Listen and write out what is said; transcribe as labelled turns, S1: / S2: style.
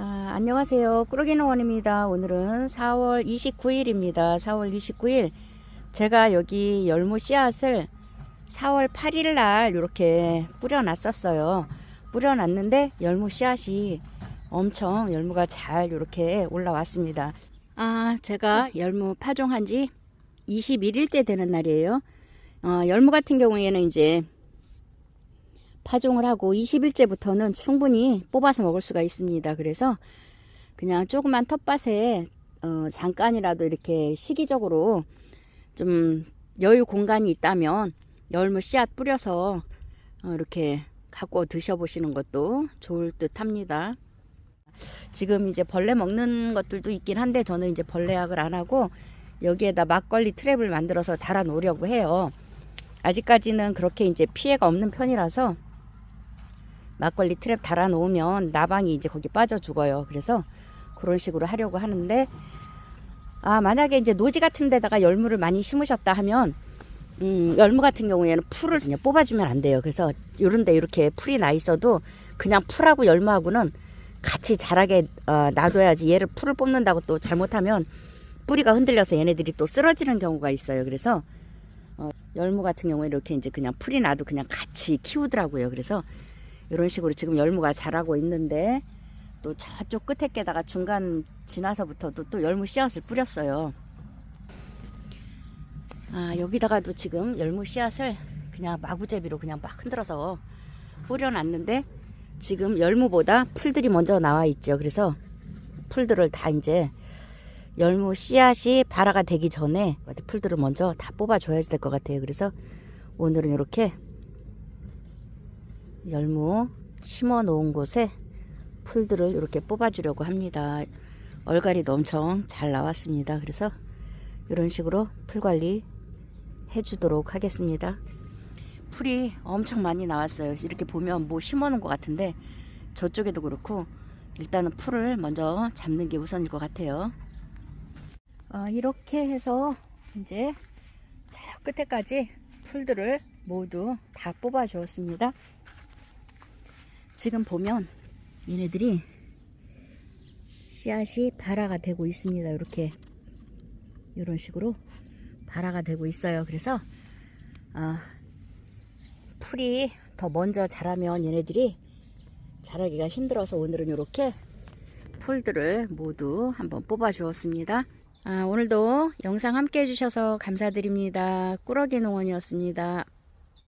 S1: 아, 안녕하세요. 꾸러기 농원입니다. 오늘은 4월 29일입니다. 4월 29일. 제가 여기 열무 씨앗을 4월 8일 날 이렇게 뿌려 놨었어요. 뿌려 놨는데 열무 씨앗이 엄청 열무가 잘 이렇게 올라왔습니다. 아, 제가 열무 파종한 지 21일째 되는 날이에요. 어, 열무 같은 경우에는 이제 파종을 하고 20일째부터는 충분히 뽑아서 먹을 수가 있습니다. 그래서 그냥 조그만 텃밭에 어, 잠깐이라도 이렇게 시기적으로 좀 여유 공간이 있다면 열무 씨앗 뿌려서 어, 이렇게 갖고 드셔보시는 것도 좋을 듯 합니다. 지금 이제 벌레 먹는 것들도 있긴 한데 저는 이제 벌레약을 안 하고 여기에다 막걸리 트랩을 만들어서 달아 놓으려고 해요. 아직까지는 그렇게 이제 피해가 없는 편이라서 막걸리 트랩 달아 놓으면 나방이 이제 거기 빠져 죽어요. 그래서 그런 식으로 하려고 하는데 아 만약에 이제 노지 같은 데다가 열무를 많이 심으셨다 하면 음, 열무 같은 경우에는 풀을 그냥 뽑아주면 안 돼요. 그래서 요런데 이렇게 풀이 나 있어도 그냥 풀하고 열무하고는 같이 자라게 어, 놔둬야지 얘를 풀을 뽑는다고 또 잘못하면 뿌리가 흔들려서 얘네들이 또 쓰러지는 경우가 있어요. 그래서 어, 열무 같은 경우에 이렇게 이제 그냥 풀이 나도 그냥 같이 키우더라고요. 그래서 이런 식으로 지금 열무가 자라고 있는데 또 저쪽 끝에 게다가 중간 지나서부터도 또 열무 씨앗을 뿌렸어요. 아 여기다가도 지금 열무 씨앗을 그냥 마구제비로 그냥 막 흔들어서 뿌려놨는데 지금 열무보다 풀들이 먼저 나와 있죠. 그래서 풀들을 다 이제 열무 씨앗이 발화가 되기 전에 풀들을 먼저 다 뽑아줘야 될 것 같아요. 그래서 오늘은 이렇게 열무 심어 놓은 곳에 풀들을 이렇게 뽑아 주려고 합니다. 얼갈이도 엄청 잘 나왔습니다. 그래서 이런 식으로 풀 관리 해주도록 하겠습니다. 풀이 엄청 많이 나왔어요. 이렇게 보면 뭐 심어 놓은 것 같은데 저쪽에도 그렇고 일단은 풀을 먼저 잡는 게 우선일 것 같아요. 어, 이렇게 해서 이제 저 끝에까지 풀들을 모두 다 뽑아 주었습니다. 지금 보면 얘네들이 씨앗이 발화가 되고 있습니다. 이렇게 이런 식으로 발화가 되고 있어요. 그래서 어, 풀이 더 먼저 자라면 얘네들이 자라기가 힘들어서 오늘은 이렇게 풀들을 모두 한번 뽑아 주었습니다. 아, 오늘도 영상 함께 해주셔서 감사드립니다. 꾸러기 농원이었습니다.